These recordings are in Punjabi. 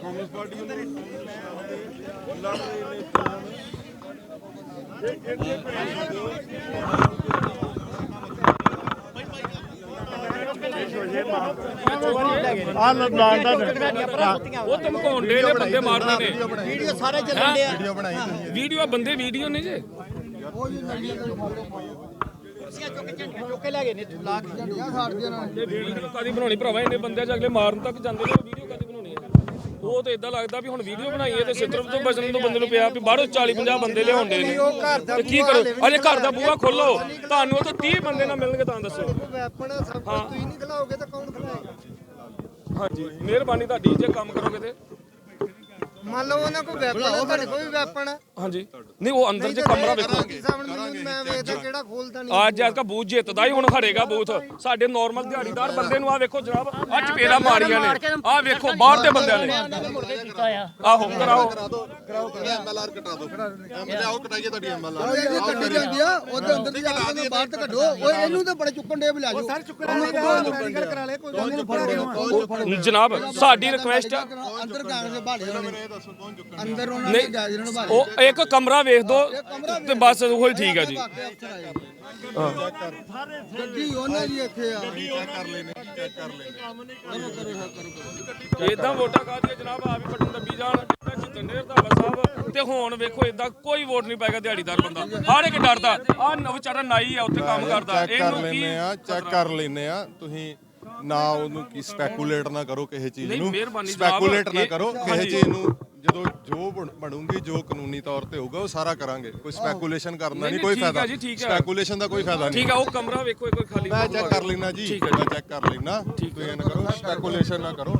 ਕਾਂਗਰਸ ਪਾਰਟੀ ਨੂੰ ਲੜ ਰਹੇ ਨੇ ਚੋਣ ਆ ਲਾਂਡਾ ਉਹ ਧਮਕਾਉਂਦੇ ਨੇ ਬੰਦੇ ਮਾਰਨੇ ਨੇ। ਵੀਡੀਓ ਸਾਰੇ ਚੱਲਣ ਦੇ ਆ ਵੀਡੀਓ ਬਣਾਈ ਤੁਸੀਂ ਵੀਡੀਓ ਬੰਦੇ ਵੀਡੀਓ ਨੇ ਜੇ। ਵੀਡੀਓ ਕਾਦੀ ਬਣਾਉਣੀ ਭਰਾਵਾ? ਇੰਨੇ ਬੰਦੇ ਚ ਅਗਲੇ ਮਾਰਨ ਤੱਕ ਜਾਂਦੇ ਨੇ ਵੀਡੀਓ ਕਾਦੀ ਬਣਾਉਣੀ ਹੈ? ਉਹ ਤੇ ਇਦਾਂ ਲੱਗਦਾ ਵੀ ਹੁਣ ਵੀਡੀਓ ਬਣਾਈਏ ਤੇ ਸਿੱਧਰ ਤੋਂ ਬਚਣ ਤੋਂ ਬੰਦੇ ਨੂੰ ਪਿਆ ਵੀ ਬਾਹਰੋਂ 40 50 ਬੰਦੇ ਲਿਆਉਂਦੇ ਨੇ। ਤੇ ਕੀ ਕਰੋ? ਅਜੇ ਘਰ ਦਾ ਬੂਹਾ ਖੋਲੋ। ਤੁਹਾਨੂੰ ਉਹ ਤਾਂ 30 ਬੰਦੇ ਨਾ ਮਿਲਣਗੇ ਤਾਂ ਦੱਸੋ। ਵੈਪਨ ਸਭ ਕੁਝ ਤੁਸੀਂ ਨਹੀਂ ਖਿਲਾਓਗੇ ਤਾਂ ਕੌਣ ਖਿਲਾਏਗਾ ਹਾਂਜੀ। ਮਿਹਰਬਾਨੀ ਤੁਹਾਡੀ ਜੇ ਕੰਮ ਕਰੋਗੇ ਤੇ। ਮੰਨ ਲਓ ਉਹਨਾਂ ਕੋਲ ਵੈਪਨ ਹੈ ਤੁਹਾਡੇ ਕੋਲ ਵੀ ਵੈਪਨ ਹੈ। ਹਾਂਜੀ। ਨਹੀਂ ਉਹ ਅੰਦਰ ਜੇ ਕਮਰਾ ਵੇਖੋ। ਸਾਹਮਣੇ ਮੈਨੂੰ ਮੈਂ ਵੇਖਦਾ ਕਿਹੜਾ ਖੋਲਦਾ ਨਹੀਂ। ਅੱਜ ਅੱਜ ਬੂਥ ਜਿੱਤਦਾ ਹੀ ਹੁਣ ਹਰੇਗਾ ਬੂਥ। ਸਾਡੇ ਨਾਰਮਲ ਦਿਹਾੜੀਦਾਰ ਬੰਦੇ ਨੂੰ ਆ ਵੇਖੋ ਜਨਾਬ ਆ ਚਪੇੜਾ ਮਾਰੀਆਂ ਨੇ। ਆ ਵੇਖੋ ਬਾਹਰ ਦੇ ਬੰਦਿਆਂ ਨੇ। ਆਹੋ ਕਰਾਓ। ਕਰਾਓ ਐਮਐਲਆਰ ਕਟਾ ਦਿਓ। ਐਮਐਲਆਰ ਆਓ ਕਟਾਈਏ ਤੁਹਾਡੀ ਐਮਐਲਆਰ ਇਹ ਕੱਢੀ ਜਾਂਦੀ ਆ ਉਹਦੇ ਅੰਦਰ ਦੀ ਜਾ ਕੇ ਬਾਹਰ ਤੇ ਕੱਢੋ। ਓਏ ਇਹਨੂੰ ਤਾਂ ਬੜੇ ਚੁੱਕਣ ਦੇ ਬੁਲਾ ਜਾਓ। ਸਰ ਚੁੱਕਣ ਦੇ ਮੈਡੀਕਲ ਕਰਾ ਲੈ ਕੋਈ ਉਹਨੂੰ ਫੜ ਲਿਓ ਜਨਾਬ ਸਾਡੀ ਰਿਕੁਐਸਟ ਆ। ਅੰਦਰ ਗਾਂਗ ਦੇ ਨੇ ਦੱਸੋ ਕੌਣ ਚੁੱਕਣ ਅੰਦਰ ਉਹਨਾਂ ਨੇ ਗਾਜ ਇਹਨਾਂ ਨੂੰ ਬਾੜੇ ਉਹ ਇੱਕ ਕਮਰਾ ਵੇਖ ਦੋ ਤੇ ਬਸ ਉਹੀ ਠੀਕ ਆ ਜੀ। ਗੱਡੀ ਉਹਨਾਂ ਦੀ ਇੱਥੇ ਆ। ਚੈੱਕ ਕਰ ਲੈਨੇ ਚੈੱਕ ਕਰ ਲੈਨੇ ਇਦਾਂ ਵੋਟਾਂ ਕਾਦੀਆਂ ਜਨਾਬ ਆ ਵੀ ਪਟਨ ਦੱਬੀ ਜਾਣ ਜਿੱਦਾਂ ਜਿਤਨੇ ਰਧਾਵਾ ਸਾਹਿਬ ਤੇ ਹੁਣ ਵੇਖੋ ਇਦਾਂ ਕੋਈ ਵੋਟ ਨਹੀਂ ਪਾਏਗਾ ਦਿਹਾੜੀਦਾਰ ਬੰਦਾ। ਹਰ ਇੱਕ ਡਰਦਾ ਆ ਵਿਚਾਰਾ ਨਾਈ ਆ ਉੱਥੇ ਕੰਮ ਕਰਦਾ ਚੈੱਕ ਕਰ ਇਹਨੂੰ ਕੀ ਲੈਨੇ ਆ ਚੈੱਕ ਕਰ ਲੈਨੇ ਆ ਤੁਸੀਂ ਨਾ ਉਹਨੂੰ ਕੀ ਸਪੈਕੂਲੇਟ ਨਾ ਕਰੋ ਕਿਸੇ ਚੀਜ਼ ਨਹੀਂ, ਨੂੰ। ਮਿਹਰਬਾਨੀ ਜਨਾਬ, ਸਪੈਕੂਲੇਟ ਨਾ ਇਹ- ਕਰੋ ਕਿਸੇ ਹਾਂਜੀ। ਚੀਜ਼ ਨੂੰ। ਜਦੋਂ ਜੋ ਬਣ- ਬਣੂਗੀ ਜੋ ਕਾਨੂੰਨੀ ਤੌਰ ਤੇ ਹੋਊਗਾ ਉਹ ਸਾਰਾ ਕਰਾਂਗੇ। ਕੋਈ ਸਪੈਕੂਲੇਸ਼ਨ ਕਰਨਾ ਨਹੀਂ, ਨਹੀਂ ਕੋਈ ਠੀਕ ਆ ਫਾਇਦਾ। ਜੀ, ਠੀਕ ਆ। ਸਪੈਕੂਲੇਸ਼ਨ ਦਾ ਕੋਈ ਫਾਇਦਾ ਨਹੀਂ। ਠੀਕ ਆ ਉਹ ਕਮਰਾ ਵੇਖੋ ਇੱਕ ਵਾਰ ਖਾਲੀ ਮੈਂ ਚੈੱਕ ਕਰ ਲੈਣਾ ਜੀ। ਠੀਕ ਮੈਂ ਚੈੱਕ ਕਰ ਲੈਣਾ ਤੁਸੀਂ ਇਹ ਨਾ ਕਰੋ ਸਪੈਕੂਲੇਸ਼ਨ ਨਾ ਕਰੋ।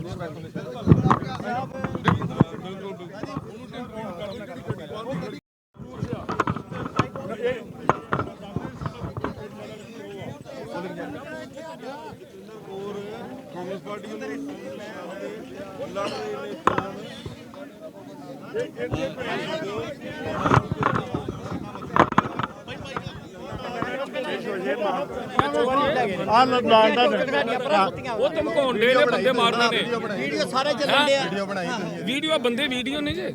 ਕਾਂਗਰਸ ਨੇ ਬੰਦੇ ਨੇ ਵੀਡੀਓ ਸਾਰੇ ਚੱਲਣ ਦੇ ਆ ਵੀਡੀਓ ਬਣਾਈ ਤੁਸੀਂ ਵੀਡੀਓ ਬੰਦੇ ਵੀਡੀਓ ਨੇ ਜੇ।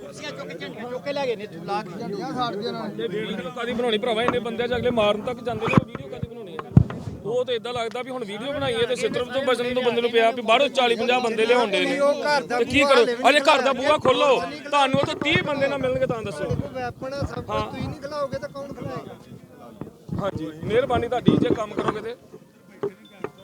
ਕੁਰਸੀਆਂ ਚੁੱਕ ਕੇ ਝੰਡੇ ਚੁੱਕ ਕੇ ਲੈ ਗਏ ਨੇ ਲਾ ਕੇ ਝੰਡੀਆਂ। ਸਾੜਦੀਆਂ ਨਾਲ ਤੇ ਵੀਡੀਓ ਕਾਦੀ ਬਣਾਉਣੀ ਭਰਾਵਾ? ਇੰਨੇ ਬੰਦੇ ਚ ਅਗਲੇ ਮਾਰਨ ਤੱਕ ਜਾਂਦੇ ਨੇ ਵੀਡੀਓ ਕਾਦੀ ਬਣਾਉਣੀ ਹੈ ਉਹ ਤੇ ਇਦਾਂ ਲੱਗਦਾ ਵੀ ਹੁਣ ਵੀਡੀਓ ਬਣਾਈਏ ਤੇ ਸਿੱਧਰ ਤੋਂ ਬਚਣ ਤੋਂ ਬੰਦੇ ਨੂੰ ਪਿਆ ਵੀ ਬਾਹਰੋਂ 40 50 ਬੰਦੇ ਲਿਆਉਂਦੇ ਨੇ। ਤੇ ਕੀ ਕਰੋ? ਅਜੇ ਘਰ ਦਾ ਬੂਹਾ ਖੋਲੋ। ਤੁਹਾਨੂੰ ਉਹ ਤਾਂ 30 ਬੰਦੇ ਨਾ ਮਿਲਣਗੇ ਤਾਂ ਦੱਸੋ। ਵੈਪਨ ਸਭ ਕੁਝ ਤੁਸੀਂ ਨਹੀਂ ਖਿਲਾਓਗੇ ਤਾਂ ਕੌਣ ਖਿਲਾਏਗਾ? ਹਾਂਜੀ। ਮਿਹਰਬਾਨੀ ਤੁਹਾਡੀ ਜੇ ਕੰਮ ਕਰੋਗੇ ਤੇ।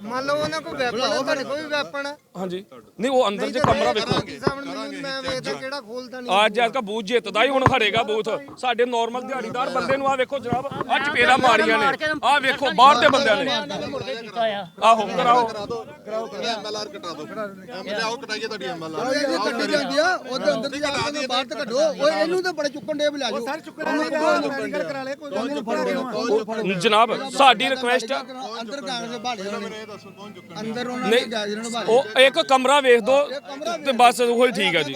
ਮੰਨ ਲਓ ਉਹਨਾਂ ਕੋਲ ਵੈਪਨ ਹੈ ਤੁਹਾਡੇ ਕੋਲ ਵੀ ਵੈਪਨ ਹੈ। ਹਾਂਜੀ। ਨਹੀਂ ਉਹ ਅੰਦਰ ਜੇ ਕਮਰਾ ਵੇਖੋ। ਸਾਹਮਣੇ ਮੈਂ ਵੇਖਦਾ ਕਿਹੜਾ ਖੋਲਦਾ ਨਹੀਂ। ਅੱਜ ਅੱਜ ਬੂਥ ਜਿੱਤਦਾ ਹੀ ਹੁਣ ਹਰੇਗਾ ਬੂਥ। ਸਾਡੇ ਨਾਰਮਲ ਦਿਹਾੜੀਦਾਰ ਬੰਦੇ ਨੂੰ ਆ ਵੇਖੋ ਜਨਾਬ ਆ ਚਪੇੜਾ ਮਾਰੀਆਂ ਨੇ। ਆ ਵੇਖੋ ਬਾਹਰ ਦੇ ਬੰਦਿਆਂ ਨੇ। ਆਹੋ ਕਰਾਓ। ਕਰਾਓ ਐਮਐਲਆਰ ਕਟਾ ਦਿਓ। ਐਮਐਲਆਰ ਆਓ ਕਟਾਈਏ ਤੁਹਾਡੀ ਐਮਐਲਆਰ ਇਹ ਕੱਢੀ ਜਾਂਦੀ ਆ ਉਹਦੇ ਅੰਦਰ ਦੀ ਜਾ ਕੇ ਬਾਹਰ ਤੇ ਕੱਢੋ। ਓਏ ਇਹਨੂੰ ਤਾਂ ਬੜੇ ਚੁੱਕਣ ਦੇ ਬੁਲਾ ਜਾਓ ਸਰ ਚੁੱਕਣ ਦੇ ਮੈਡੀਕਲ ਕਰਾ ਲੈ ਕੋਈ ਉਹਨੂੰ ਫੜ ਲਿਓ ਜਨਾਬ ਸਾਡੀ ਰਿਕੁਐਸਟ ਆ। ਅੰਦਰ ਦੇ ਬਾੜੇ ਦੱਸੋ ਕੌਣ ਚੁੱਕਣ ਅੰਦਰ ਉਹਨਾਂ ਨੇ ਗਾਜ ਇਹਨਾਂ ਨੂੰ ਬਾੜੇ ਉਹ ਇੱਕ ਕਮਰਾ ਵੇਖ ਦੋ ਤੇ ਬਸ ਉਹੀ ਠੀਕ ਆ ਜੀ।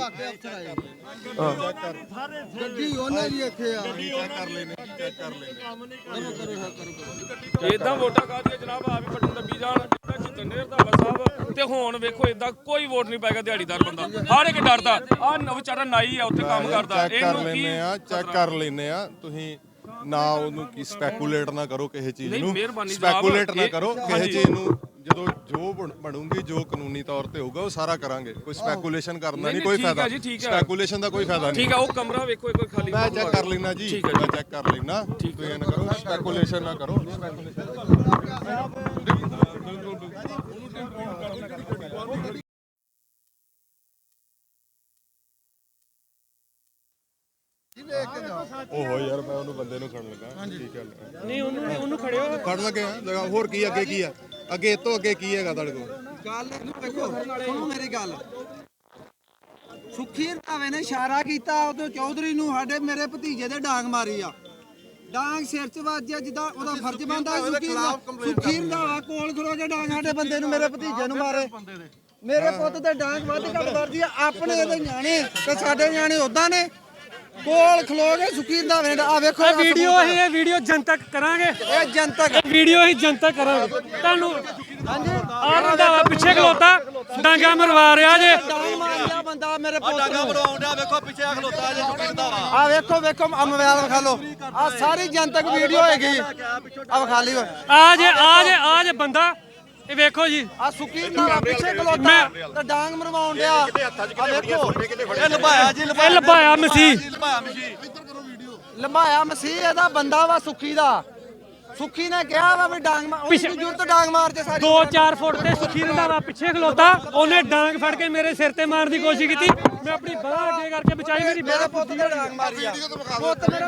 ਗੱਡੀ ਉਹਨਾਂ ਦੀ ਇੱਥੇ ਆ। ਚੈੱਕ ਕਰ ਲੈਨੇ ਚੈੱਕ ਕਰ ਲੈਨੇ ਇਦਾਂ ਵੋਟਾਂ ਕਾਦੀਆਂ ਜਨਾਬ ਆ ਵੀ ਪਟਨ ਦੱਬੀ ਜਾਣ ਜਿੱਦਾਂ ਜਿਤਨੇ ਰਧਾਵਾ ਸਾਹਿਬ ਤੇ ਹੁਣ ਵੇਖੋ ਇਦਾਂ ਕੋਈ ਵੋਟ ਨਹੀਂ ਪਾਏਗਾ ਦਿਹਾੜੀਦਾਰ ਬੰਦਾ। ਹਰ ਇੱਕ ਡਰਦਾ ਆ ਵਿਚਾਰਾ ਨਾਈ ਆ ਉੱਥੇ ਕੰਮ ਕਰਦਾ ਚੈੱਕ ਕਰ ਇਹਨੂੰ ਕੀ ਲੈਨੇ ਆ ਚੈੱਕ ਕਰ ਲੈਨੇ ਆ। ਤੁਸੀਂ ਨਾ ਉਹਨੂੰ ਕੀ ਸਪੈਕੂਲੇਟ ਨਾ ਕਰੋ ਕਿਸੇ ਚੀਜ਼ ਨਹੀਂ, ਨੂੰ। ਮਿਹਰਬਾਨੀ ਜਨਾਬ, ਸਪੈਕੂਲੇਟ ਨਾ ਇਹ- ਕਰੋ ਕਿਸੇ ਹਾਂਜੀ। ਚੀਜ਼ ਨੂੰ। ਜਦੋਂ ਜੋ ਬਣ- ਬਣੂਗੀ ਜੋ ਕਾਨੂੰਨੀ ਤੌਰ ਤੇ ਹੋਊਗਾ ਉਹ ਸਾਰਾ ਕਰਾਂਗੇ। ਕੋਈ ਸਪੈਕੂਲੇਸ਼ਨ ਕਰਨਾ ਨਹੀਂ, ਨਹੀਂ ਕੋਈ ਠੀਕ ਆ ਫਾਇਦਾ। ਜੀ, ਠੀਕ ਆ। ਸਪੈਕੂਲੇਸ਼ਨ ਦਾ ਕੋਈ ਫਾਇਦਾ ਨਹੀਂ। ਠੀਕ ਆ ਉਹ ਕਮਰਾ ਵੇਖੋ ਇੱਕ ਵਾਰ ਖਾਲੀ ਮੈਂ ਚੈੱਕ ਕਰ ਲੈਣਾ ਜੀ ਠੀਕ ਮੈਂ ਚੈੱਕ ਕਰ ਲੈਣਾ ਤੁਸੀਂ ਇਹ ਨਾ ਕਰੋ ਸਪੈਕੂਲੇਸ਼ਨ ਨਾ ਕਰੋ। ਓਹੋ ਯਾਰ ਮੈਂ ਉਹਨੂੰ ਬੰਦੇ ਨੂੰ ਖੜਨ ਲੱਗਾ। ਠੀਕ ਹੈ ਨਹੀਂ ਉਹਨੂੰ ਉਹਨੂੰ ਖੜਿਓ। ਖੜਨ ਲੱਗੇ ਆ ਜਗ੍ਹਾ ਹੋਰ ਕੀ ਅੱਗੇ ਕੀ ਆ? ਅੱਗੇ ਇਹ ਤੋਂ ਅੱਗੇ ਕੀ ਹੈਗਾ ਤੁਹਾਡੇ ਕੋਲ? ਗੱਲ ਦੇਖੋ ਸੁਣੋ ਮੇਰੀ ਗੱਲ। ਸੁਖੀ ਰਧਾਵੇ ਨੇ ਇਸ਼ਾਰਾ ਕੀਤਾ ਉਦੋਂ ਚੌਧਰੀ ਨੂੰ ਸਾਡੇ ਮੇਰੇ ਭਤੀਜੇ ਦੇ ਡਾਂਗ ਮਾਰੀ ਆ। ਡਾਂਗ ਸਿਰ 'ਚ ਵੱਜਿਆ ਜਿੱਦਾਂ ਉਹਦਾ ਫਰਜ਼ ਬਣਦਾ ਸੁਖੀ ਸੁਖੀ ਰਧਾਵਾ ਕੋਲ ਖਲੋ ਕੇ ਡਾਂਗ ਸਾਡੇ ਬੰਦੇ ਨੂੰ ਮੇਰੇ ਭਤੀਜੇ ਨੂੰ ਮਾਰੇ। ਮੇਰੇ ਪੁੱਤ ਤੇ ਡਾਂਗ ਵੱਧ ਘੱਟ ਵੱਜਦੀ ਆ ਆਪਣੇ ਇਹਦੇ ਨਿਆਣੇ ਤੇ ਸਾਡੇ ਨਿਆਣੇ ਉਦਾਂ ਨੇ। ਕੋਲ ਖਲੋ ਕੇ ਸੁੱਕੀ ਰੰਧਾਵੇ ਨੇ ਆ ਵੇਖੋ ਇਹ ਵੀਡੀਓ ਅਸੀਂ ਇਹ ਵੀਡੀਓ ਜਨਤਕ ਕਰਾਂਗੇ। ਇਹ ਜਨਤਕ। ਇਹ ਵੀਡੀਓ ਅਸੀਂ ਜਨਤਕ ਕਰਾਂਗੇ। ਤੁਹਾਨੂੰ ਆ ਰੰਧਾਵਾ ਪਿੱਛੇ ਖਲੋਤਾ। ਡਾਂਗਾ ਮਰਵਾ ਰਿਹਾ ਜੇ। ਡਾਂਗ ਮਾਰਿਆ ਬੰਦਾ ਮੇਰੇ ਪੁੱਤ ਡਾਂਗਾ ਮਰਵਾਉਂਦਾ ਵੇਖੋ ਪਿੱਛੇ ਖਲੋਤਾ ਜੇ ਸੁੱਕੀ ਰੰਧਾਵਾ ਆ ਵੇਖੋ ਵੇਖੋ ਆ ਮੋਬਾਈਲ ਵਿਖਾ ਲਓ। ਆ ਸਾਰੀ ਜਨਤਕ ਵੀਡੀਓ ਹੈਗੀ ਆ ਵਿਖਾ ਲਈ ਆ ਜੇ ਆ ਜੇ ਆ ਜੇ ਬੰਦਾ ਇਹ ਵੇਖੋ ਜੀ। ਆ ਸੁੱਕੀ ਰੰਧਾਵਾ ਪਿੱਛੇ ਖਲੋਤਾ। ਤੇ ਡਾਂਗ ਮਰਵਾਉਣ ਡਿਆ। ਆ ਵੇਖੋ। ਇਹ ਲਭਾਇਆ ਜੀ ਇਹ ਲਭਾਇਆ ਮਸੀਹ। ਲੰਬਾਇਆ ਮਸੀਹ। ਇਹਦਾ ਬੰਦਾ ਵਾ ਸੁੱਖੀ ਦਾ। ਸੁੱਖੀ ਨੇ ਕਿਹਾ ਵਾ ਵੀ ਡਾਂਗ ਮਾਰ ਉਹਦੀ ਜੁਰਤ ਡਾਂਗ ਮਾਰ ਤੇ ਸਾਰੀ 2-4 ਫੁੱਟ ਤੇ ਸੁਖੀ ਰੰਧਾਵਾ ਪਿੱਛੇ ਖਲੋਤਾ। ਉਹਨੇ ਡਾਂਗ ਫੜ ਕੇ ਮੇਰੇ ਸਿਰ ਤੇ ਮਾਰਨ ਦੀ ਕੋਸ਼ਿਸ਼ ਕੀਤੀ। ਮੈਂ ਆਪਣੀ ਬਾਹ ਅੱਗੇ ਕਰਕੇ ਬਚਾਈ ਮੇਰੀ ਮੇਰੇ ਪੁੱਤ ਨੇ ਡਾਂਗ ਮਾਰੀ ਆ। ਪੁੱਤ ਮੇਰਾ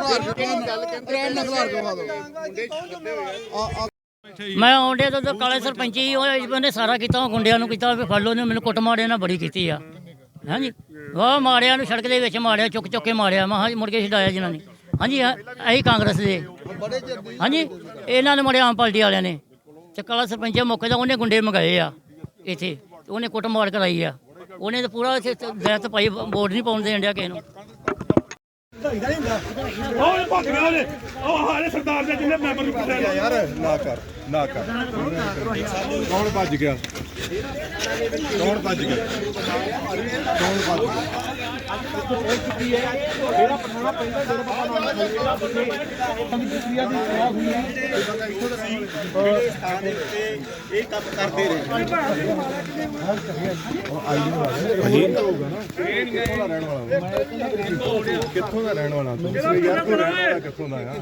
ਮੈਂ ਆਉਂਦੇ ਤੋਂ ਕਾਲੇ ਸਰਪੰਚੀ ਉਹ ਬੰਦੇ ਸਾਰਾ ਕੀਤਾ ਉਹ ਗੁੰਡਿਆਂ ਨੂੰ ਕੀਤਾ ਵੀ ਫੜ ਲਓ ਨੇ ਮੈਨੂੰ ਕੁੱਟ ਮਾਰਿਆ ਨਾ ਬੜੀ ਕੀਤੀ ਆ। ਹਾਂਜੀ? ਵਾਹ ਮਾਰਿਆ ਨੂੰ ਸੜਕ ਦੇ ਵਿੱਚ ਮਾਰਿਆ ਚੁੱਕ ਚੁੱਕ ਕੇ ਮਾਰਿਆ ਮੈਂ ਹਾਂਜੀ ਮੁੜ ਕੇ ਛਡਾਇਆ ਜਿਨ੍ਹਾਂ ਨੇ। ਹਾਂਜੀ ਹਾਂ, ਇਹੀ ਕਾਂਗਰਸ ਦੇ। ਹਾਂਜੀ ਇਹਨਾਂ ਨੇ ਮਾਰਿਆ ਆਮ ਪਾਰਟੀ ਵਾਲਿਆਂ ਨੇ। ਤੇ ਕਾਲਾ ਸਰਪੰਚ ਮੌਕੇ ਦਾ ਉਹਨੇ ਗੁੰਡੇ ਮੰਗਾਏ ਆ ਇੱਥੇ। ਤੇ ਉਹਨੇ ਕੁੱਟ ਮਾਰ ਕਰਾਈ ਆ। ਉਹਨੇ ਤਾਂ ਪੂਰਾ ਇੱਥੇ ਦੈਤ ਪਾਈ ਵੋਟ ਨਹੀਂ ਪਾਉਣ ਦੇਣ ਡਿਆ ਕਿਸੇ ਨੂੰ। ਉਹ ਭੱਜ ਗਿਆ ਉਹਨੇ ਉਹ ਹਾਰੇ ਸਰਦਾਰ ਦੇ ਜਿੰਨੇ ਮੈਂਬਰ ਨੂੰ। ਪੁੱਛਿਆ ਯਾਰ ਨਾ ਕਰ ਨਾ ਕਰ। ਕੌਣ ਭੱਜ ਗਿਆ? ਕੌਣ ਭੱਜ ਗਿਆ? ਕੌਣ ਭੱਜ ਗਿਆ? ਕਿੱਥੋਂ ਦਾ ਰਹਿਣ ਵਾਲਾ ਤੂੰ? ਯਾਰ ਤੂੰ ਰਹਿਣ ਵਾਲਾ ਕਿੱਥੋਂ ਦਾ ਆ?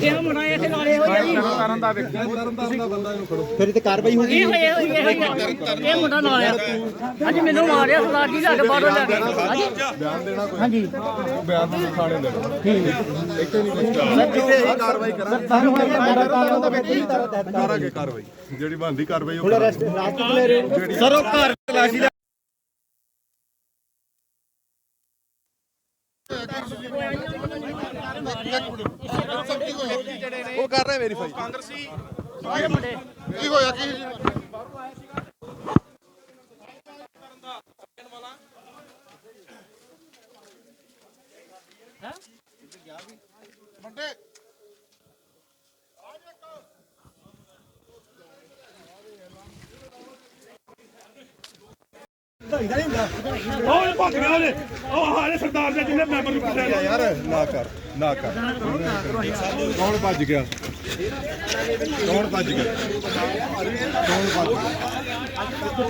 ਇਹ ਮੁੰਡਾ ਇੱਥੇ ਨਾਲੇ ਹੋ ਜੀ ਫਿਰ ਤੇ ਕਾਰਵਾਈ ਹੋ ਇਹ ਹੋਏ ਹੋਏ ਇਹ ਮੁੰਡਾ ਨਾਲ ਆ ਹਾਂਜੀ ਮੈਨੂੰ ਮਾਰਿਆ ਸਰਦਾਰ ਜੀ ਸਾਡੇ ਬਾਹਰੋਂ ਲੈ ਕੇ ਹਾਂਜੀ। ਬਿਆਨ ਦੇਣਾ ਕੋਈ? ਹਾਂਜੀ ਬਿਆਨ ਦੇ ਥਾਣੇ ਦੇ ਇੱਥੇ ਨਹੀਂ ਕੁਝ ਕਾਰਵਾਈ ਕਰਾਂਗੇ। ਕਰਾਂਗੇ। ਕਾਰਵਾਈ ਜਿਹੜੀ ਬਣਦੀ ਕਾਰਵਾਈ ਉਹ ਕਰਾਂਗੇ। ਸਰੋ ਘਰ ਤਲਾਸ਼ੀ ਉਹ ਕਰ ਰਹੇ ਵੈਰੀਫਾਈ ਕਾਂਗਰਸੀ ਕੀ ਹੋਇਆ? ਕੀ ਉਹ ਭੱਜ ਗਿਆ ਉਹਨੇ ਉਹ ਹਾਰੇ ਸਰਦਾਰ ਦੇ ਜਿੰਨੇ ਮੈਂਬਰ ਨੂੰ ਪੁੱਛਿਆ ਯਾਰ ਨਾ ਕਰ ਨਾ ਕਰ। ਕੌਣ ਭੱਜ ਗਿਆ? ਕੌਣ ਭੱਜ ਗਿਆ? ਕੌਣ ਭੱਜ ਗਿਆ?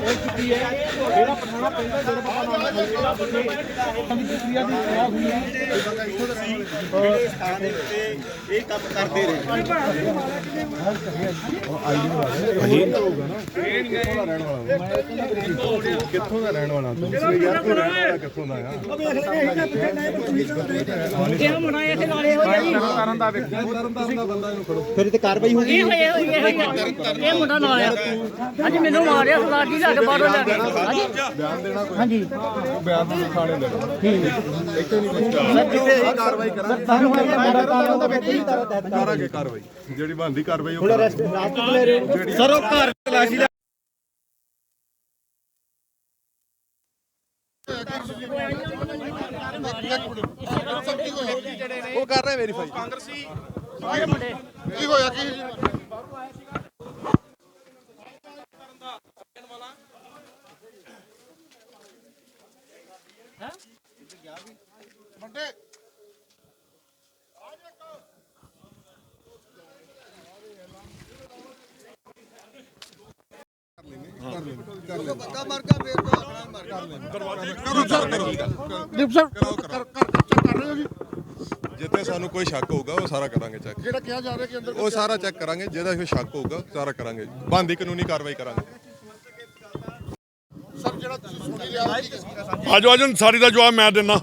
ਕਿੱਥੋਂ ਦਾ ਰਹਿਣ ਵਾਲਾ ਤੂੰ ਯਾਰ ਤੂੰ ਰਹਿਣ ਵਾਲਾ ਕਿੱਥੋਂ ਦਾ ਆ ਇਹ ਮੁੰਡਾ ਇੱਥੇ ਨਾਲੇ ਹੋ ਜੀ ਫਿਰ ਤੇ ਕਾਰਵਾਈ ਹੋ ਇਹ ਹੋਏ ਹੋਏ ਇਹ ਮੁੰਡਾ ਨਾਲ ਆ ਹਾਂਜੀ ਮੈਨੂੰ ਮਾਰਿਆ ਸਰਦਾਰ ਜੀ ਸਾਡੇ ਬਾਹਰੋਂ ਲੈ ਕੇ ਹਾਂਜੀ। ਬਿਆਨ ਦੇਣਾ ਕੋਈ ਹਾਂਜੀ ਬਿਆਨ ਦੇ ਥਾਣੇ ਦੇ ਇੱਥੇ ਨਹੀਂ ਕੁਝ ਕਾਰਵਾਈ ਕਰਾਂਗੇ। ਕਾਰਵਾਈ। ਜਿਹੜੀ ਬਣਦੀ ਕਾਰਵਾਈ ਉਹ ਕਰਾਂਗੇ। ਸਰੋ ਘਰ ਤਲਾਸ਼ੀ ਉਹ ਕਰ ਰਹੇ ਵੈਰੀਫਾਈ ਕਾਂਗਰਸੀ ਕੀ ਹੋਇਆ ਕੀ? ਬੰਦਾ ਜਿੱਥੇ ਸਾਨੂੰ ਕੋਈ ਸ਼ੱਕ ਹੋਊਗਾ ਉਹ ਸਾਰਾ ਕਰਾਂਗੇ ਚੈੱਕ ਜਿਹੜਾ ਕਿਹਾ ਜਾ ਰਿਹਾ ਕਿ ਅੰਦਰ ਉਹ ਸਾਰਾ ਚੈੱਕ ਕਰਾਂਗੇ ਜਿਹਦਾ ਕੋਈ ਸ਼ੱਕ ਹੋਊਗਾ ਸਾਰਾ ਕਰਾਂਗੇ। ਬਣਦੀ ਕਾਨੂੰਨੀ ਕਾਰਵਾਈ ਕਰਾਂਗੇ। ਆਜੋ ਆਜੋ ਸਾਰੀ ਦਾ ਜਵਾਬ ਮੈਂ ਦਿੰਨਾ।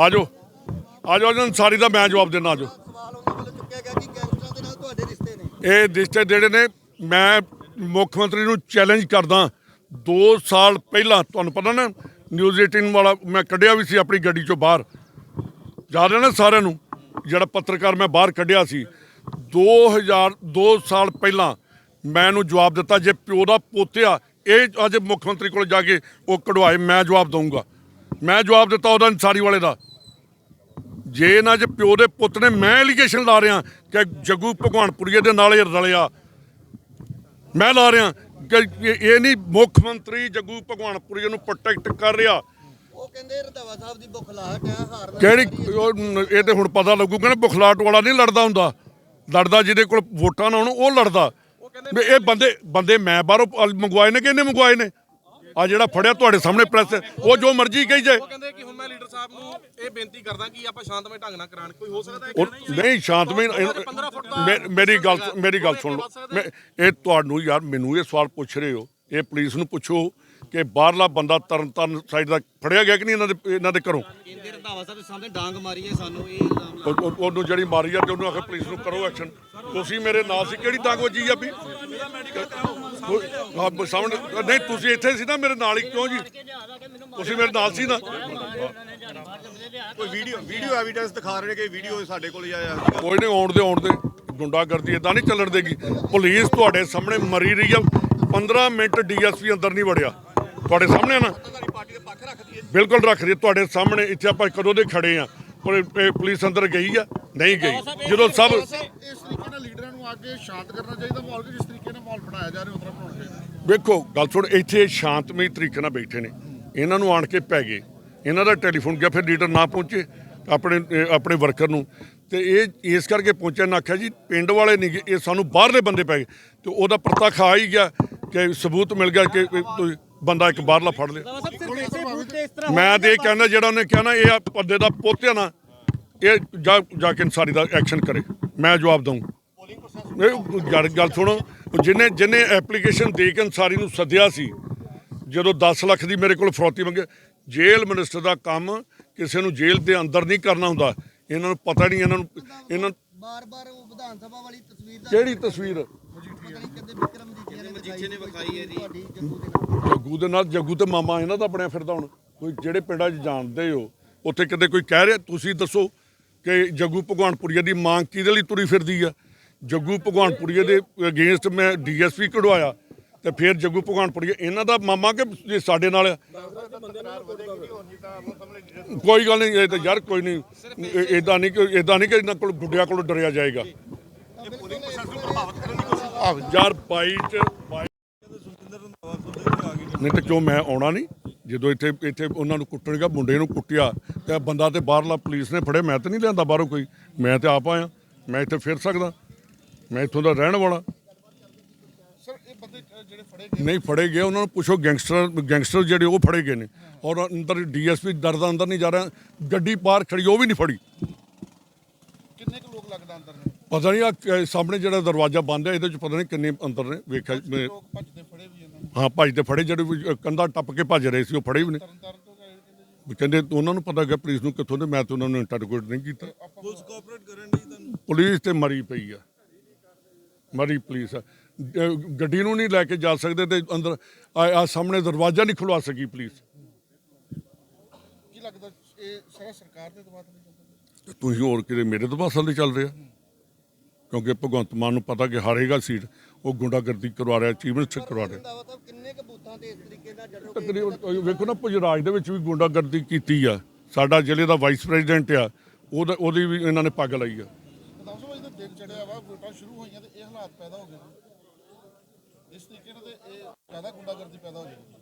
ਆਜੋ। ਆਜੋ ਆਜੋ ਸਾਰੀ ਦਾ ਮੈਂ ਜਵਾਬ ਦਿੰਨਾ ਆਜੋ। ਚੁੱਕਿਆ ਗਿਆ ਕਿ ਗੈਂਗਸਟਰਾਂ ਦੇ ਨਾਲ ਤੁਹਾਡੇ ਰਿਸ਼ਤੇ ਨੇ? ਇਹ ਰਿਸ਼ਤੇ ਜਿਹੜੇ ਨੇ ਮੈਂ ਮੁੱਖ ਮੰਤਰੀ ਨੂੰ ਚੈਲੰਜ ਕਰਦਾ। 2 ਸਾਲ ਪਹਿਲਾਂ, ਤੁਹਾਨੂੰ ਪਤਾ ਨਾ ਨਿਊਜ਼ 18 ਵਾਲਾ ਮੈਂ ਕੱਢਿਆ ਵੀ ਸੀ ਆਪਣੀ ਗੱਡੀ ਚੋਂ ਬਾਹਰ। ਯਾਦ ਹੈ ਨਾ ਸਾਰਿਆਂ ਨੂੰ, ਜਿਹੜਾ ਪੱਤਰਕਾਰ ਮੈਂ ਬਾਹਰ ਕੱਢਿਆ ਸੀ। 2000 2 ਸਾਲ ਪਹਿਲਾਂ ਮੈਂ ਇਹਨੂੰ ਜਵਾਬ ਦਿੱਤਾ, ਜੇ ਪਿਓ ਦਾ ਪੋਤਿਆ, ਇਹ ਅੱਜ ਮੁੱਖ ਮੰਤਰੀ ਕੋਲ ਜਾ ਕੇ ਉਹ ਕਢਵਾਏ, ਮੈਂ ਜਵਾਬ ਦਊਂਗਾ। ਮੈਂ ਜਵਾਬ ਦਿੱਤਾ ਉਹਦਾ ਅੰਸਾਰੀ ਵਾਲੇ ਦਾ। ਜੇ ਨਾ ਜੇ ਪਿਓ ਦੇ ਪੁੱਤ ਨੇ, ਮੈਂ ਐਲੀਗੇਸ਼ਨ ਲਾ ਰਿਹਾ ਕਿ ਜੱਗੂ ਭਗਵਾਨਪੁਰੀਏ ਦੇ ਨਾਲ ਇਹ ਰਲਿਆ। ਮੈਂ ਲਾ ਰਿਹਾ। ਇਹ- ਨਹੀਂ ਮੁੱਖ ਮੰਤਰੀ ਜੱਗੂ ਭਗਵਾਨਪੁਰੀਏ ਨੂੰ ਪ੍ਰੋਟੈਕਟ ਕਰ ਰਿਹਾ। ਉਹ ਕਹਿੰਦੇ ਰੰਧਾਵਾ ਸਾਹਿਬ ਦੀ ਬੁਖਲਾਹਟ ਹੈ ਹਾਰ ਕਿਹੜੀ ਇਹ ਤੇ ਹੁਣ ਪਤਾ ਲੱਗੂਗਾ ਨਾ ਬੁਖਲਾਟ ਵਾਲਾ ਨਹੀਂ ਲੜਦਾ ਹੁੰਦਾ। ਲੜਦਾ ਜਿਹਦੇ ਕੋਲ ਵੋਟਾਂ ਨਾ ਹੋਣ ਉਹ ਲੜਦਾ। ਇਹ ਬੰਦੇ ਬੰਦੇ ਮੈਂ ਬਾਹਰੋਂ ਮੰਗਵਾਏ ਨੇ ਕਿ ਇਹਨੇ ਮੰਗਵਾਏ ਨੇ? ਆ ਜਿਹੜਾ ਫੜਿਆ ਤੁਹਾਡੇ ਸਾਹਮਣੇ ਪ੍ਰੈਸ ਉਹ ਜੋ ਮਰਜ਼ੀ ਕਹੀ ਜਾਏ। ਸਾਹਿਬ ਨੂੰ ਇਹ ਬੇਨਤੀ ਕਰਦਾ ਕਿ ਆਪਾਂ ਸ਼ਾਂਤਮਈ ਢੰਗ ਨਾਲ ਕਰਾਣ ਕੋਈ ਹੋ ਸਕਦਾ ਹੈ ਉਹ ਨਹੀਂ? ਸ਼ਾਂਤਮਈ ਮੇ- ਮੇਰੀ ਗੱਲ ਮੇਰੀ ਗੱਲ ਸੁਣ ਲਓ। ਮੈਂ ਇਹ ਤੁਹਾਨੂੰ ਯਾਰ ਮੈਨੂੰ ਇਹ ਸਵਾਲ ਪੁੱਛ ਰਹੇ ਹੋ। ਇਹ ਪੁਲਿਸ ਨੂੰ ਪੁੱਛੋ ਕਿ ਬਾਹਰਲਾ ਬੰਦਾ ਤਰਨ ਤਾਰਨ ਸਾਈਡ ਦਾ ਫੜਿਆ ਗਿਆ ਕਿ ਨਹੀਂ ਇਹਨਾਂ ਦੇ ਇਹਨਾਂ ਦੇ ਘਰੋਂ? ਕਹਿੰਦੇ ਰੰਧਾਵਾ ਸਾਹਿਬ ਦੇ ਸਾਹਮਣੇ ਡਾਂਗ ਮਾਰੀ ਹੈ ਸਾਨੂੰ ਇਹ ਇਲਜ਼ਾਮ ਉਹ- ਉਹ- ਉਹਨੂੰ ਜਿਹੜੀ ਮਾਰੀ ਆ ਤੇ ਉਹਨੂੰ ਆਖੇ ਪੁਲਿਸ ਨੂੰ ਕਰੋ ਐਕਸ਼ਨ ਤੁਸੀਂ ਮੇਰੇ ਨਾਲ ਸੀ ਕਿਹੜੀ ਤੰਗ ਵੱਜੀ ਆ ਵੀ? ਆਹ ਸਾਹਮਣੇ ਨਹੀਂ ਤੁਸੀਂ ਇੱਥੇ ਸੀ ਨਾ ਮੇਰੇ ਨਾਲ ਹੀ ਕਿਉਂ ਜੀ? ਤੁਸੀਂ ਮੇਰੇ ਨਾਲ ਸੀ ਨਾ? ਕੋਈ ਵੀਡੀਓ ਵੀਡੀਓ ਐਵੀਡੈਂਸ ਦਿਖਾ ਰਹੇ ਨੇ ਕਿ ਵੀਡੀਓ ਸਾਡੇ ਕੋਲ ਹੀ ਆਇਆ। ਕੋਈ ਨਹੀਂ ਆਉਣ ਦੇ ਆਉਣ ਦੇ ਗੁੰਡਾਗਰਦੀ ਇਦਾਂ ਨਹੀਂ ਚੱਲਣ ਦੇਗੀ। ਪੁਲਿਸ ਤੁਹਾਡੇ ਸਾਹਮਣੇ ਮਰੀ ਰਹੀ ਆ। 15 ਮਿੰਟ ਡੀਐਸਪੀ ਅੰਦਰ ਨਹੀਂ ਵੜਿਆ। ਤੁਹਾਡੇ ਸਾਹਮਣੇ ਨਾ? ਬਿਲਕੁਲ ਰੱਖ ਰਹੀ ਤੁਹਾਡੇ ਸਾਹਮਣੇ ਇੱਥੇ ਆਪਾਂ ਕਦੋਂ ਦੇ ਖੜੇ ਆ? ਪੁਲਿਸ ਅੰਦਰ ਗਈ ਆ? ਨਹੀਂ ਗਈ। ਜਦੋਂ ਸਭ ਇਸ ਤਰੀਕੇ ਨਾਲ ਲੀਡਰਾਂ ਨੂੰ ਅੱਗੇ ਸ਼ਾਂਤ ਕਰਨਾ ਚਾਹੀਦਾ ਮਾਹੌਲ ਜਿਸ ਤਰੀਕੇ ਨਾਲ ਮਾਹੌਲ ਬਣਾਇਆ ਜਾ ਰਿਹਾ ਉਸ ਤਰ੍ਹਾਂ ਬਣਾਉਣਾ ਚਾਹੀਦਾ। ਵੇਖੋ ਗੱਲ ਸੁਣ ਇੱਥੇ ਸ਼ਾਂਤਮਈ ਤਰੀਕੇ ਨਾਲ ਬੈਠੇ ਨੇ। ਇਹਨਾਂ ਨੂੰ ਆਣ ਕੇ ਪੈ ਗਏ। ਇਹਨਾਂ ਦਾ ਟੈਲੀਫੋਨ ਗਿਆ ਫਿਰ ਲੀਡਰ ਨਾ ਪਹੁੰਚੇ ਆਪਣੇ ਆਪਣੇ ਵਰਕਰ ਨੂੰ। ਤੇ ਇਹ ਇਸ ਕਰਕੇ ਪਹੁੰਚਿਆ ਨਾ ਆਖਿਆ ਜੀ ਪਿੰਡ ਵਾਲੇ ਨਹੀਂ ਇਹ ਸਾਨੂੰ ਬਾਹਰਲੇ ਬੰਦੇ ਪੈ ਗਏ। ਤੇ ਉਹਦਾ ਪ੍ਰਤੱਖ ਆ ਹੀ ਗਿਆ ਕਿ ਸਬੂਤ ਮਿਲ ਗਿਆ ਕਿ ਬੰਦਾ ਇੱਕ ਬਾਹਰਲਾ ਫੜ ਲਿਆ। ਮੈਂ ਤੇ ਇਹ ਕਹਿੰਦਾ ਜਿਹੜਾ ਉਹਨੇ ਕਿਹਾ ਨਾ ਇਹ ਬੰਦੇ ਦਾ ਪੋਤਿਆ ਨਾ ਇਹ ਜਾ ਜਾ ਕੇ ਇਨਸਾਰੀ ਦਾ ਐਕਸ਼ਨ ਕਰੇ। ਮੈਂ ਜਵਾਬ ਦਊਂ। ਗੱਲ ਗੱਲ ਸੁਣੋ ਜਿਹਨੇ ਜਿਹਨੇ ਐਪਲੀਕੇਸ਼ਨ ਦੇ ਕੇ ਅਨਸਾਰੀ ਨੂੰ ਸੱਦਿਆ ਸੀ ਜਦੋਂ 10 ਲੱਖ ਦੀ ਮੇਰੇ ਕੋਲ ਫਰੌਤੀ ਮੰਗੇ ਜੇਲ੍ਹ ਮਿਨਿਸਟਰ ਦਾ ਕੰਮ ਕਿਸੇ ਨੂੰ ਜੇਲ੍ਹ ਦੇ ਅੰਦਰ ਨਹੀਂ ਕਰਨਾ ਹੁੰਦਾ। ਇਹਨਾਂ ਨੂੰ ਪਤਾ ਨਹੀਂ ਇਹਨਾਂ ਨੂੰ ਇਹਨਾਂ ਬਾਰ-ਬਾਰ ਉਹ ਵਿਧਾਨ ਸਭਾ ਵਾਲੀ ਤਸਵੀਰ ਦਾ ਕਿਹੜੀ ਤਸਵੀਰ? ਪਤਾ ਨਹੀਂ ਕਿੰਦੇ ਵਿਕਰਮ ਮਜੀਠੀਆ ਨੇ ਵਿਖਾਈ ਹੈ ਜੀ। ਤੁਹਾਡੀ ਜੰਮੂ ਦੇ ਨਾਲ। ਜੱਗੂ ਦੇ ਨਾਲ ਜੱਗੂ ਤੇ ਮਾਮਾ ਇਹਨਾਂ ਦਾ ਬਣਿਆ ਫਿਰਦਾ ਹੁਣ। ਕੋਈ ਜਿਹੜੇ ਪਿੰਡਾਂ 'ਚ ਜਾਣਦੇ ਹੋ ਉੱਥੇ ਕਿਤੇ ਕੋਈ ਕਹਿ ਰਿਹਾ ਤੁਸੀਂ ਦੱਸੋ ਕਿ ਜੱਗੂ ਭਗਵਾਨਪੁਰੀਆ ਦੀ ਮੰਗ ਕਿਹਦੇ ਲਈ ਤੁਰੀ ਫਿਰਦੀ ਆ? ਜੱਗੂ ਭਗਵਾਨਪੁਰੀਆ ਦੇ ਅਗੇਂਸਟ ਮੈਂ ਡੀਐਸਪੀ ਕਢਵਾਇਆ। ਤੇ ਫਿਰ ਜੱਗੂ ਭਗਵਾਨਪੁਰੀਆ ਇਹਨਾਂ ਦਾ ਮਾਮਾ ਕਿ ਜੇ ਸਾਡੇ ਨਾਲ? ਆ? ਕੋਈ ਗੱਲ ਨਹੀਂ, ਇਹ ਤਾਂ ਯਾਰ ਕੋਈ ਨਹੀਂ ਇਦਾਂ ਨਹੀਂ ਕਿ ਇਦਾਂ ਨਹੀਂ ਕਿ ਇਹਨਾਂ ਕੋਲ ਗੁੱਡਿਆਂ ਕੋਲ ਡਰਿਆ ਜਾਏਗਾ। ਆਹ ਯਾਰ ਬਾਈ ਚ, ਬਾਈ ਨਹੀਂ ਤੇ ਕਿਉਂ ਮੈਂ ਆਉਣਾ ਨਹੀਂ? ਜਦੋਂ ਇੱਥੇ ਇੱਥੇ ਉਹਨਾਂ ਨੂੰ ਕੁੱਟਣਗਾ ਮੁੰਡੇ ਨੂੰ ਕੁੱਟਿਆ, ਤੇ ਬੰਦਾ ਤੇ ਬਾਹਰਲਾ ਪੁਲਿਸ ਨੇ ਫੜੇ ਮੈਂ ਤਾਂ ਨਹੀਂ ਲਿਆਂਦਾ ਬਾਹਰੋਂ ਕੋਈ। ਮੈਂ ਤੇ ਆਪ ਆਇਆ, ਮੈਂ ਇੱਥੇ ਫਿਰ ਸਕਦਾ, ਮੈਂ ਇੱਥੋਂ ਦਾ ਰਹਿਣ ਵਾਲਾ ਸਰ ਇਹ ਬੰਦੇ ਅ, ਜਿਹੜੇ ਫੜੇ ਨਹੀਂ ਫੜੇ ਗਏ ਉਹਨਾਂ ਨੂੰ ਪੁੱਛੋ ਗੈਂਗਸਟਰ ਗੈਂਗਸਟਰ ਜਿਹੜੇ ਉਹ ਫੜੇ ਗਏ ਨੇ। ਔਰ ਅੰਦਰ ਡੀਐਸਪੀ ਡਰਦਾ ਅੰਦਰ ਨਹੀਂ ਜਾ ਰਿਹਾ ਗੱਡੀ ਬਾਹਰ ਖੜੀ ਉਹ ਵੀ ਨਹੀਂ ਫੜੀ। ਕਿੰਨੇ ਕੁ ਲੋਕ ਲੱਗਦਾ ਅੰਦਰ ਨੇ? ਪਤਾ ਨਹੀਂ ਆ ਸਾਹਮਣੇ ਜਿਹੜਾ ਦਰਵਾਜ਼ਾ ਬੰਦ ਹੈ ਇਹਦੇ ਚ ਪਤਾ ਨਹੀਂ ਕਿੰਨੇ ਅੰਦਰ ਨੇ ਵੇਖਿਆ ਮੈਂ- ਲੋਕ ਭੱਜਦੇ ਫੜੇ ਵੀ ਇਹਨਾਂ ਨੂੰ। ਹਾਂ ਭੱਜਦੇ ਫੜੇ ਜਿਹੜੇ ਵੀ ਕੰਧਾ ਟੱਪ ਕੇ ਭੱਜ ਰਹੇ ਸੀ ਉਹ ਫੜੇ ਵੀ ਨੇ। ਤਰਨ ਤਾਰਨ ਤੋਂ ਗਏ ਕਹਿੰਦੇ ਜੀ। ਵੀ ਕਹਿੰਦੇ ਉਹਨਾਂ ਨੂੰ ਪਤਾ ਹੈਗਾ ਪੁਲਿਸ ਨੂੰ ਕਿੱਥੋਂ ਦੇ ਮੈਂ ਤੇ ਉਹਨਾਂ ਨੂੰ ਇੰਟਰੋਗੇਟ ਨਹੀਂ ਕੀਤਾ। ਪੁਲਿਸ ਕੋਆਪਰੇਟ ਕਰਨ ਦੀ ਤੁਹਾਨੂੰ? ਪੁਲਿਸ ਤੇ ਮਰੀ ਪਈ ਆ। ਮਰੀ ਪੁਲਿਸ ਆ। ਗੱਡੀ ਨੂੰ ਨਹੀਂ ਲੈ ਕੇ ਜਾ ਸਕਦੇ ਤੇ ਅੰਦਰ ਆ ਸਾਹਮਣੇ ਦਰਵਾਜ਼ਾ ਨਹੀਂ ਖੁਲਵਾ ਸਕੀ ਪੁਲਿਸ ਕੀ ਲੱਗਦਾ ਇਹ ਸਾਰਾ ਸਰਕਾਰ ਦੇ ਦਬਾਅ ਤੇ ਤੁਸੀਂ ਹੋਰ ਕਿਤੇ ਮੇਰੇ ਦੇ ਚੱਲ ਰਿਹਾ ਕਿਉਂਕਿ ਭਗਵੰਤ ਮਾਨ ਨੂੰ ਪਤਾ ਕਿ ਹਾਰੇਗਾ ਸੀਟ ਉਹ ਗੁੰਡਾਗਰਦੀ ਕਰਵਾ ਰਿਹਾ ਚੀਫ ਮਿਨਿਸਟਰ ਕਰਵਾ ਰਿਹਾ। ਕਿੰਨੇ ਕੁ ਬੂਥਾਂ ਤੇ ਇਸ ਤਰੀਕੇ ਨਾਲ ਤਕਰੀਬਨ ਵੇਖੋ ਨਾ ਪੁਜਰਾਜ ਦੇ ਵਿੱਚ ਵੀ ਗੁੰਡਾਗਰਦੀ ਕੀਤੀ ਆ। ਸਾਡਾ ਜ਼ਿਲ੍ਹੇ ਦਾ ਵਾਈਸ ਪ੍ਰੈਜ਼ੀਡੈਂਟ ਆ। ਉਹਦਾ ਉਹਦੀ ਵੀ ਇਹਨਾਂ ਨੇ ਪੱਗ ਲਾਈ ਆ। ਤਾਂ ਉਸ ਵਜੇ ਦਿਨ ਚੜਿਆ ਵਾ ਵੋਟਾਂ ਸ਼ੁਰੂ ਹੋਈਆਂ ਤੇ ਇਹ ਹਾਲਾਤ ਪੈਦਾ ਹੋ ਗਏ ਨੇ। ਇਸ ਤਰੀਕੇ ਨਾਲ ਤੇ ਇਹ ਜ਼ਿਆਦਾ ਗੁੰਡਾਗਰਦੀ ਪੈਦਾ ਹੋ ਜਾਏਗੀ।